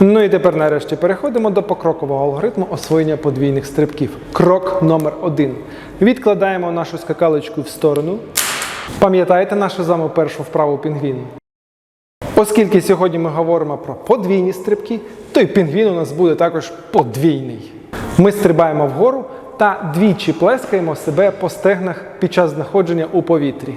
Ну і тепер нарешті переходимо до покрокового алгоритму освоєння подвійних стрибків. Крок номер один. Відкладаємо нашу скакалочку в сторону. Пам'ятаєте нашу з першу вправу пінгвін? Оскільки сьогодні ми говоримо про подвійні стрибки, то й пінгвін у нас буде також подвійний. Ми стрибаємо вгору та двічі плескаємо себе по стегнах під час знаходження у повітрі.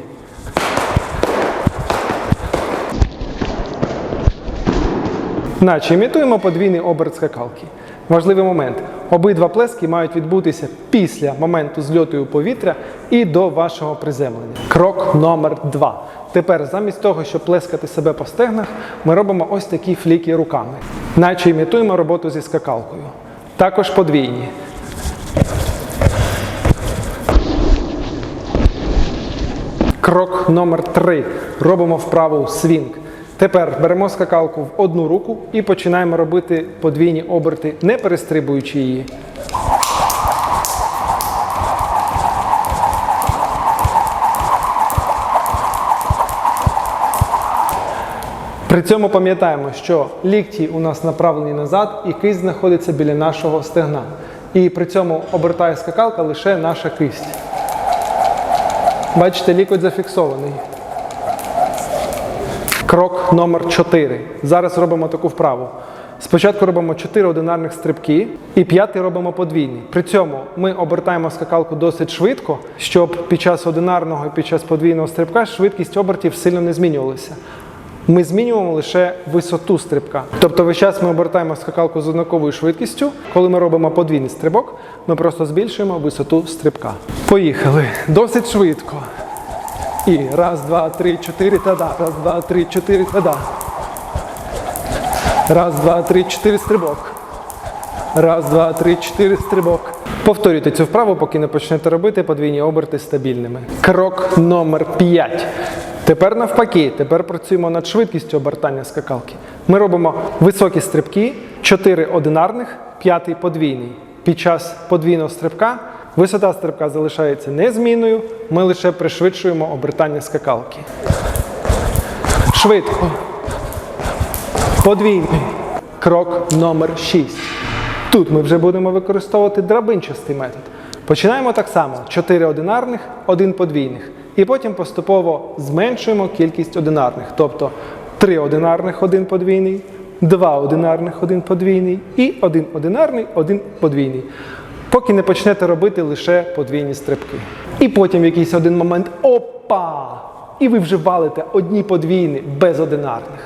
Наче імітуємо подвійний оберт скакалки. Важливий момент. Обидва плески мають відбутися після моменту зльоту у повітря і до вашого приземлення. Крок номер два. Тепер, замість того, щоб плескати себе по стегнах, ми робимо ось такі фліки руками. Наче імітуємо роботу зі скакалкою. Також подвійні. Крок номер три. Робимо вправу свінг. Тепер беремо скакалку в одну руку і починаємо робити подвійні оберти, не перестрибуючи її. При цьому пам'ятаємо, що лікті у нас направлені назад і кисть знаходиться біля нашого стегна. І при цьому обертає скакалка лише наша кисть. Бачите, лікоть зафіксований. Крок номер 4. Зараз робимо таку вправу. Спочатку робимо 4 одинарних стрибки і п'ятий робимо подвійний. При цьому ми обертаємо скакалку досить швидко, щоб під час одинарного і під час подвійного стрибка швидкість обертів сильно не змінювалася. Ми змінюємо лише висоту стрибка. Тобто весь час ми обертаємо скакалку з однаковою швидкістю. Коли ми робимо подвійний стрибок, ми просто збільшуємо висоту стрибка. Поїхали. Досить швидко. І раз, два, три, чотири, та-да. Раз, два, три, чотири, та-да. Раз, два, три, чотири, стрибок. Раз, два, три, чотири, стрибок. Повторюйте цю вправу, поки не почнете робити подвійні оберти стабільними. Крок номер 5. Тепер навпаки, тепер працюємо над швидкістю обертання скакалки. Ми робимо високі стрибки, 4 одинарних, 5 подвійний. Під час подвійного стрибка висота стрибка залишається незмінною, ми лише пришвидшуємо обертання скакалки. Швидко. Подвійний. Крок номер 6. Тут ми вже будемо використовувати драбинчастий метод. Починаємо так само: 4 одинарних, 1 подвійних. І потім поступово зменшуємо кількість одинарних. Тобто 3 одинарних, 1 подвійний, 2 одинарних, 1 подвійний і 1 одинарний, 1 подвійний. Поки не почнете робити лише подвійні стрибки. І потім в якийсь один момент опа! І ви вже валите одні подвійні без одинарних.